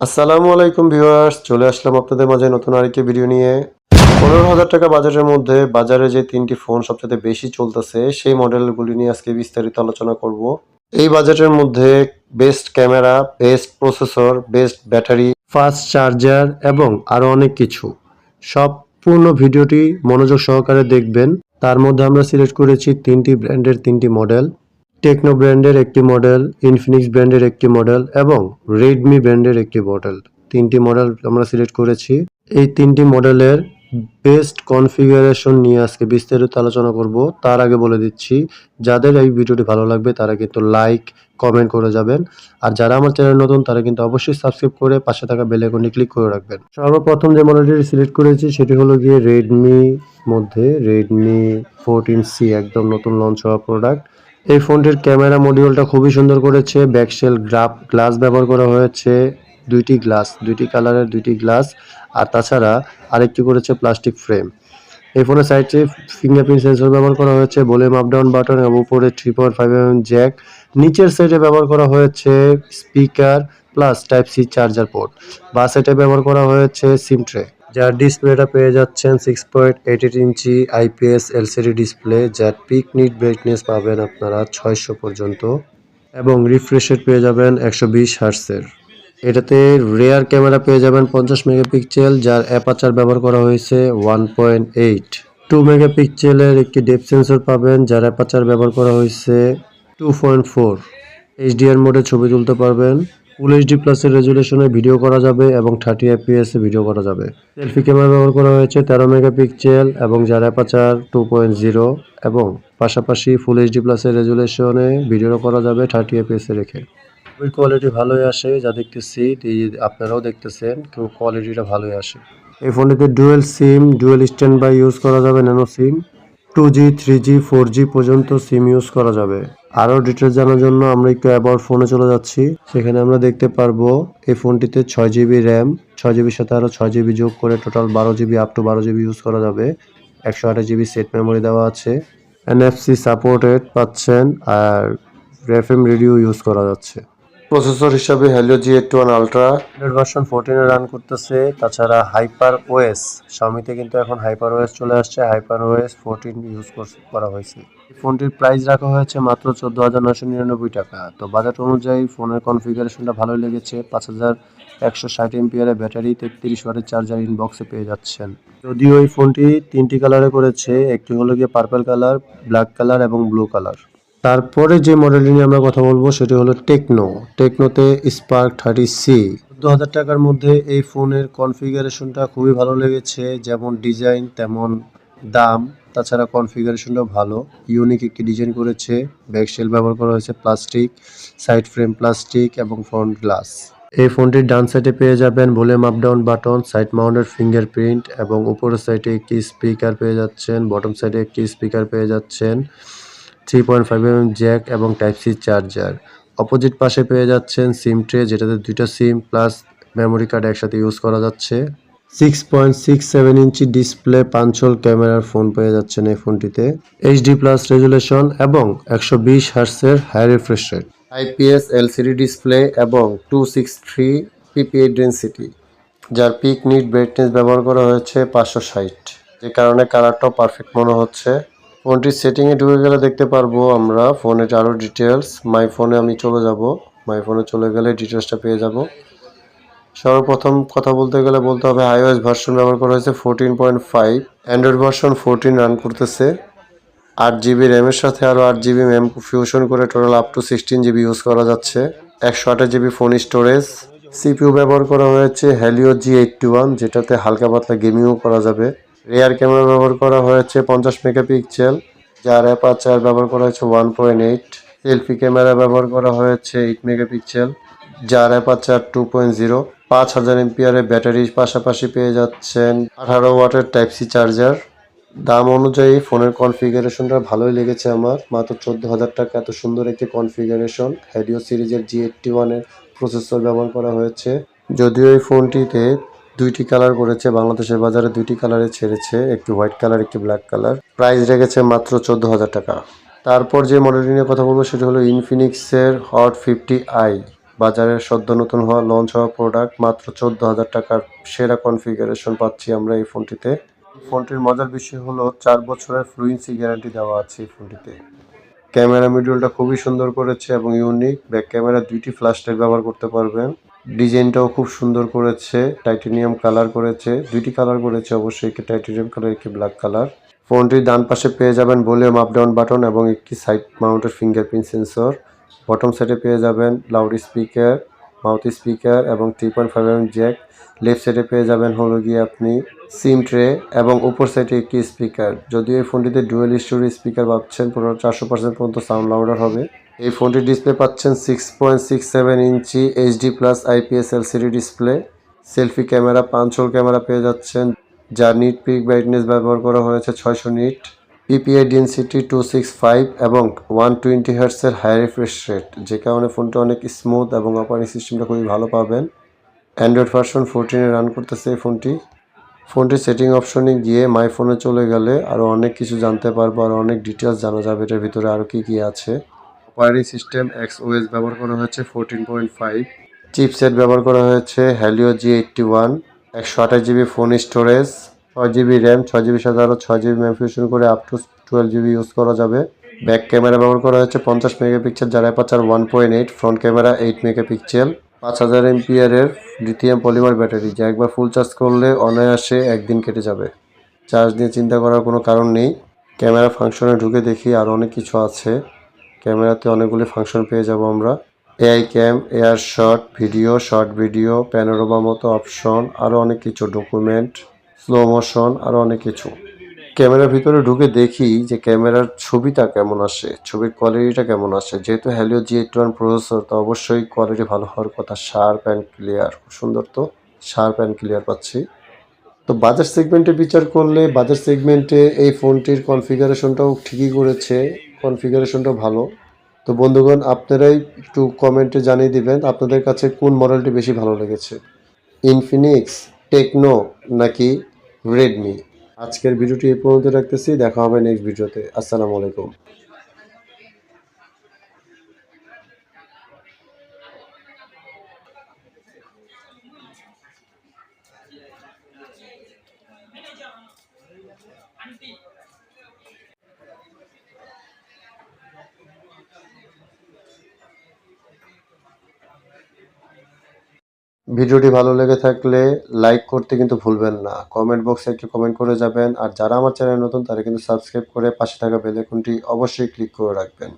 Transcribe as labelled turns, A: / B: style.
A: আসসালামু আলাইকুম ভিউয়ার্স, চলে আসলাম আপনাদের মাঝে নতুন আরেকটি ভিডিও নিয়ে। পনেরো হাজার টাকা বাজারের মধ্যে বাজারে যে তিনটি ফোন সবচেয়ে বেশি চলতেছে, সেই মডেলগুলি নিয়ে আজকে বিস্তারিত আলোচনা করব। এই বাজেটের মধ্যে best camera best processor best battery fast charger এবং আরও অনেক কিছু। সম্পূর্ণ ভিডিওটি মনোযোগ সহকারে দেখবেন। তার মধ্যে আমরা সিলেক্ট করেছি তিনটি ব্র্যান্ডের তিনটি মডেল টেকনো ব্র্যান্ডের একটি মডেল ইনফিনিক্স ব্র্যান্ডের একটি মডেল এবং রেডমি ব্র্যান্ডের একটি মডেল তিনটি মডেল আমরা সিলেক্ট করেছি। এই তিনটি মডেলের বেস্ট কনফিগারেশন নিয়ে আজকে বিস্তারিত আলোচনা করব। তার আগে বলে দিচ্ছি, যাদের এই ভিডিওটি ভালো লাগবে তারা কিন্তু লাইক কমেন্ট করে যাবেন। আর যারা আমার চ্যানেল নতুন, তারা কিন্তু অবশ্যই সাবস্ক্রাইব করে পাশে থাকা বেল আইকনটি ক্লিক করে রাখবেন। সর্বপ্রথম যে মডেলটি সিলেক্ট করেছি, সেটি হলো গিয়ে রেডমি মধ্যে রেডমি ফোরটিন সি একদম নতুন লঞ্চ হওয়া প্রোডাক্ট এই ফোনটির ক্যামেরা মডিউলটা খুবই সুন্দর করেছে। ব্যাকশেল গ্রাফ, গ্লাস ব্যবহার করা হয়েছে। দুইটি গ্লাস, দুইটি কালারের দুইটি গ্লাস। আর তাছাড়া আরেকটি করেছে প্লাস্টিক ফ্রেম। এই ফোনের সাইডে ফিঙ্গারপ্রিন্ট সেন্সর ব্যবহার করা হয়েছে, ভলিউম আপ ডাউন বাটন এবং উপরে three point five M jack. নিচের সাইডে ব্যবহার করা হয়েছে speaker plus type C charger port. বা সাইডে ব্যবহার করা হয়েছে সিম ট্রে। যার ডিসপ্লেটা পেয়ে যাচ্ছেন six point eight inch IPS LCD display যার পিক নিট ব্রাইটনেস পাবেন আপনারা ছয়শো পর্যন্ত। এবং রিফ্রেশ রেট পেয়ে যাবেন একশো বিশ হার্সের এটাতে রেয়ার ক্যামেরা পেয়ে যাবেন পঞ্চাশ মেগাপিক্সেল যার অ্যাপাচার ব্যবহার করা হয়েছে ওয়ান পয়েন্ট এইট টু মেগাপিক্সেলের একটি ডেপ সেন্সর পাবেন, যার অ্যাপাচার ব্যবহার করা হয়েছে টু পয়েন্ট ফোর এইচডিআর মোডে ছবি তুলতে পারবেন। ফুল এইচডি প্লাসের রেজুলেশনে ভিডিও করা যাবে এবং থার্টি এফপিএস ভিডিও করা যাবে। সেলফি ক্যামেরা ব্যবহার করা হয়েছে তেরো মেগাপিক্সেল এবং যার অ্যাপাচার টু পয়েন্ট জিরো এবং পাশাপাশি ফুল এইচডি প্লাসের রেজুলেশনে ভিডিও করা যাবে থার্টি এফপিএস রেখে। ছবির কোয়ালিটি ভালোই আসে, যা দেখতেছি আপনারাও দেখতেছেন কেউ কোয়ালিটিটা ভালোই আসে। এই ফোনটিতে dual SIM dual standby use করা যাবে nano SIM two G three G four G পর্যন্ত সিম ইউজ করা যাবে। আরও ডিটেলস জানার জন্য আমরা একটু অ্যাবাউট ফোনে চলে যাচ্ছি। সেখানে আমরা দেখতে পারব এই ফোনটিতে ছয় জিবি র্যাম ছয় জিবির সাথে আরও ছয় জিবি যোগ করে টোটাল বারো জিবি আপ টু বারো জিবি ইউজ করা যাবে। একশো আঠাশ জিবি সেট মেমোরি দেওয়া আছে। এনএফসি সাপোর্টেড পাচ্ছেন আর রেফএম রেডিও ইউজ করা যাচ্ছে। প্রসেসর হিসাবে Helio G eight one ultra version ফোরটিনে run করতেছে, তাছাড়া হাইপার ওএস স্বামীতে কিন্তু এখন হাইপার ওএস চলে আসছে হাইপার ওএস ফোরটিন ইউজ করা হয়েছে। ফোনটির প্রাইস রাখা হয়েছে মাত্র চোদ্দ হাজার নশো নিরানব্বই টাকা। তো বাজেট অনুযায়ী ফোনের কনফিগারেশনটা ভালোই লেগেছে, পাঁচ হাজার একশো ষাট এমপিয়ারের ব্যাটারি তেত্রিশ ওয়াটের চার্জার ইনবক্সে পেয়ে যাচ্ছেন। যদিও এই ফোনটি তিনটি কালারে করেছে, একটি হলো গিয়ে পার্পল কালার ব্ল্যাক কালার এবং ব্লু কালার তারপরে যে মডেলটি নিয়ে আমরা কথা বলব সেটি হলো টেকনো টেকনোতে স্পার্ক থার্টি সি চোদ্দ হাজার টাকার মধ্যে এই ফোনের কনফিগারেশনটা খুবই ভালো লেগেছে। যেমন ডিজাইন তেমন দাম। তাছাড়া কনফিগারেশনটাও ভালো। ইউনিক একটি ডিজাইন করেছে। ব্যাকশেল ব্যবহার করা হয়েছে প্লাস্টিক সাইড ফ্রেম প্লাস্টিক এবং ফ্রন্ট গ্লাস এই ফোনটির ডান সাইডে পেয়ে যাবেন volume up down button side mounted fingerprint এবং উপরের সাইডে একটি স্পিকার পেয়ে যাচ্ছেন বটম সাইডে একটি স্পিকার পেয়ে যাচ্ছেন। Three point five M jack এবং টাইপ সি চার্জার অপোজিট পাশে পেয়ে যাচ্ছেন সিম ট্রে যেটাতে দুইটা সিম প্লাস মেমোরি কার্ড একসাথে ইউজ করা যাচ্ছে। Six point six seven inch display punch hole ক্যামেরার ফোন পেয়ে যাচ্ছেন এই ফোনটিতে এইচডি প্লাস রেজুলেশন এবং একশো বিশ হার্সের high refresh rate IPS LCD display এবং two six three PPI density যার পিক নিট ব্রাইটনেস ব্যবহার করা হয়েছে পাঁচশো ষাট। যে কারণে কালারটাও পারফেক্ট মনে হচ্ছে। ফোনটির সেটিংয়ে ঢুকে গেলে দেখতে পারব আমরা ফোনের আরও ডিটেলস মাই ফোনে আমি চলে যাব। মাই ফোনে চলে গেলে ডিটেলসটা পেয়ে যাব। সর্বপ্রথম কথা বলতে গেলে বলতে হবে আইওএস ভার্সন ব্যবহার করা হয়েছে fourteen point five Android version fourteen run করতেছে। আট জিবি র্যামের সাথে আরও আট জিবি ম্যাম ফিউশন করে total up to sixteen GB use করা যাচ্ছে। একশো আঠাশ জিবি ফোন স্টোরেজ সিপিইউ ব্যবহার করা হয়েছে হ্যালিও জি এইটটি ওয়ান যেটাতে হালকা পাতলা গেমিংও করা যাবে। রেয়ার ক্যামেরা ব্যবহার করা হয়েছে পঞ্চাশ মেগাপিক্সেল যার অ্যাপাচার ব্যবহার করা হয়েছে one point eight selfie camera ব্যবহার করা হয়েছে এইট মেগাপিক্সেল যার অ্যাপাচার টু পয়েন্ট জিরো পাঁচ হাজার এমপিআরের ব্যাটারির পাশাপাশি পেয়ে যাচ্ছেন আঠারো ওয়াটের টাইপ সি চার্জার দাম অনুযায়ী ফোনের কনফিগারেশনটা ভালোই লেগেছে আমার, মাত্র চোদ্দ হাজার টাকা, এত সুন্দর একটি কনফিগারেশন হ্যাডিও সিরিজের জি এইটটি ওয়ানের প্রসেসর ব্যবহার করা হয়েছে। যদিও এই ফোনটিতে দুইটি কালার করেছে, বাংলাদেশের বাজারে দুইটি কালারে ছেড়েছে, একটি হোয়াইট কালার, একটি ব্ল্যাক কালার। প্রাইস রেখেছে মাত্র চোদ্দ হাজার টাকা। তারপর যে মডেলটি নিয়ে কথা বলব সেটি হলো ইনফিনিক্সের হট ফিফটি আই বাজারের সদ্য নতুন হওয়া লঞ্চ হওয়া প্রোডাক্ট মাত্র চোদ্দ হাজার টাকার সেরা কনফিগারেশন পাচ্ছি আমরা এই ফোনটিতে। ফোনটির মজার বিষয় হলো চার বছরের ফ্লুয়েন্সি গ্যারান্টি দেওয়া আছে এই ফোনটিতে। ক্যামেরা মিডিউলটা খুবই সুন্দর করেছে এবং ইউনিক ব্যাক ক্যামেরা দুইটি ফ্ল্যাশ ব্যবহার করতে পারবেন। ডিজাইনটাও খুব সুন্দর করেছে, টাইটেনিয়াম কালার করেছে, দুইটি কালার করেছে অবশ্যই একটি টাইটেনিয়াম কালার একটি ব্ল্যাক কালার। ফোনটির ডান পাশে পেয়ে যাবেন ভলিউম আপ ডাউন বাটন এবং একটি side mounted fingerprint sensor. Bottom সাইডে পেয়ে যাবেন লাউড স্পিকার, মাউথ স্পিকার এবং three point five M jack. Left সাইডে পেয়ে যাবেন হলো গিয়ে আপনি সিম ট্রে এবং উপর সাইডে একটি স্পিকার। যদিও এই ফোনটিতে ডুয়েল স্টোরি স্পিকার ভাবছেন, পুরো চারশো পার্সেন্ট পর্যন্ত সাউন্ড লাউডার হবে। এই ফোনটির ডিসপ্লে পাচ্ছেন six point six seven inch HD plus IPS LCD display selfie camera পাঁচ পাঁচশোল ক্যামেরা পেয়ে যাচ্ছেন। যার নিট পিক ব্রাইটনেস ব্যবহার করা হয়েছে ছয়শো nit PPI density two six five এবং ওয়ান টোয়েন্টি হার্টসের হাই রিফ্রেশ রেট যে কারণে ফোনটা অনেক স্মুথ এবং অপারেটিং সিস্টেমটা খুবই ভালো পাবেন। অ্যান্ড্রয়েড ভার্সন ফোরটিনে রান করতেছে এই ফোনটি। ফোনটির সেটিং অপশনে গিয়ে মাই ফোনে চলে গেলে আরও অনেক কিছু জানতে পারব, আর অনেক ডিটেলস জানা যাবে। এটার ভিতরে আরও কী কী আছে? অপারেটিং সিস্টেম এক্স ওএস ব্যবহার করা হয়েছে ফোরটিন পয়েন্ট ফাইভ চিপসেট ব্যবহার করা হয়েছে হ্যালিও জি এইটটি ওয়ান একশো আঠাশ জিবি ফোন স্টোরেজ, ছয় জিবি র্যাম, ছয় জিবি সাথে আরও ছয় জিবি ম্যাম ফিউশন করে up to twelve GB use করা যাবে। ব্যাক ক্যামেরা ব্যবহার করা হয়েছে, পঞ্চাশ মেগাপিক্সেল, যার aperture one point eight front camera eight megapixel. পাঁচ হাজার এমপিয়ারের লিথিয়াম পলিমার ব্যাটারি যা একবার ফুল চার্জ করলে অনায়াসে একদিন কেটে যাবে। চার্জ নিয়ে চিন্তা করার কোনো কারণ নেই। ক্যামেরা ফাংশনে ঢুকে দেখি আর অনেক কিছু আছে। ক্যামেরাতে অনেকগুলি ফাংশন পেয়ে যাব আমরা। AI cam air shot video short video panorama মতো অপশন আরও অনেক কিছু ডকুমেন্ট স্লো মোশন আরও অনেক কিছু। ক্যামেরার ভিতরে ঢুকে দেখি যে ক্যামেরার ছবিটা কেমন আসে, ছবির কোয়ালিটিটা কেমন আসে। যেহেতু Helio G eight one processor তো অবশ্যই কোয়ালিটি ভালো হওয়ার কথা। শার্প অ্যান্ড ক্লিয়ার খুব সুন্দর তো। শার্প অ্যান্ড ক্লিয়ার পাচ্ছি। তো বাজার সেগমেন্টে বিচার করলে বাজার সেগমেন্টে এই ফোনটির কনফিগারেশনটাও ঠিকই করেছে। কনফিগারেশনটাও ভালো। তো বন্ধুগণ, আপনারাই একটু কমেন্টে জানিয়ে দিবেন আপনাদের কাছে কোন মডেলটি বেশি ভালো লেগেছে। ইনফিনিক্স টেকনো নাকি রেডমি আজকের ভিডিওটি এই পর্যন্ত রাখতেছি, দেখা হবে নেক্সট ভিডিওতে। আসসালামু আলাইকুম। ভিডিওটি ভালো লেগে থাকলে লাইক করতে কিন্তু ভুলবেন না। কমেন্ট বক্সে একটু কমেন্ট করে যাবেন। আর যারা আমার চ্যানেল নতুন, তারা কিন্তু সাবস্ক্রাইব করে পাশে থাকা বেলাইকনটি অবশ্যই ক্লিক করে রাখবেন।